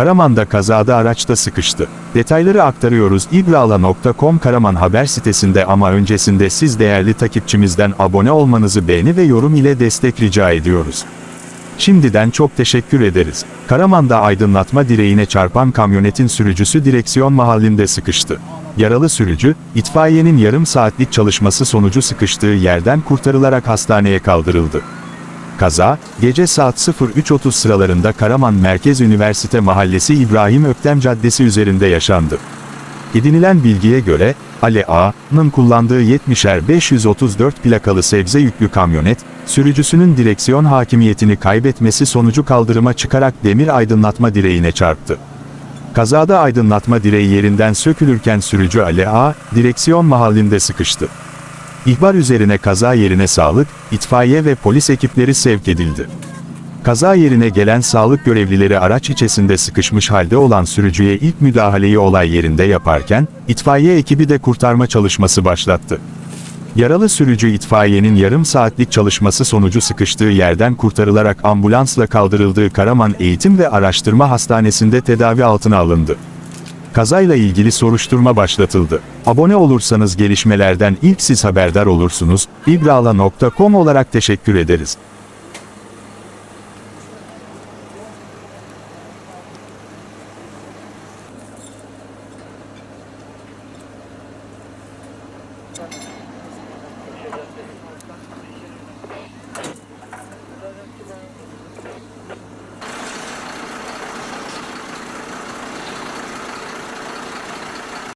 Karaman'da kazada araçta sıkıştı. Detayları aktarıyoruz ibrala.com Karaman haber sitesinde ama öncesinde siz değerli takipçimizden abone olmanızı beğeni ve yorum ile destek rica ediyoruz. Şimdiden çok teşekkür ederiz. Karaman'da aydınlatma direğine çarpan kamyonetin sürücüsü direksiyon mahallinde sıkıştı. Yaralı sürücü, itfaiyenin yarım saatlik çalışması sonucu sıkıştığı yerden kurtarılarak hastaneye kaldırıldı. Kaza, gece saat 03.30 sıralarında Karaman Merkez Üniversite Mahallesi İbrahim Öktem Caddesi üzerinde yaşandı. Edinilen bilgiye göre, Ali A.'nın kullandığı 70'er 534 plakalı sebze yüklü kamyonet, sürücüsünün direksiyon hakimiyetini kaybetmesi sonucu kaldırıma çıkarak demir aydınlatma direğine çarptı. Kazada aydınlatma direği yerinden sökülürken sürücü Ali A, direksiyon mahallinde sıkıştı. İhbar üzerine kaza yerine sağlık, itfaiye ve polis ekipleri sevk edildi. Kaza yerine gelen sağlık görevlileri araç içerisinde sıkışmış halde olan sürücüye ilk müdahaleyi olay yerinde yaparken, itfaiye ekibi de kurtarma çalışması başlattı. Yaralı sürücü itfaiyenin yarım saatlik çalışması sonucu sıkıştığı yerden kurtarılarak ambulansla kaldırıldığı Karaman Eğitim ve Araştırma Hastanesi'nde tedavi altına alındı. Kazayla ilgili soruşturma başlatıldı. Abone olursanız gelişmelerden ilk siz haberdar olursunuz. İbrala.com olarak teşekkür ederiz.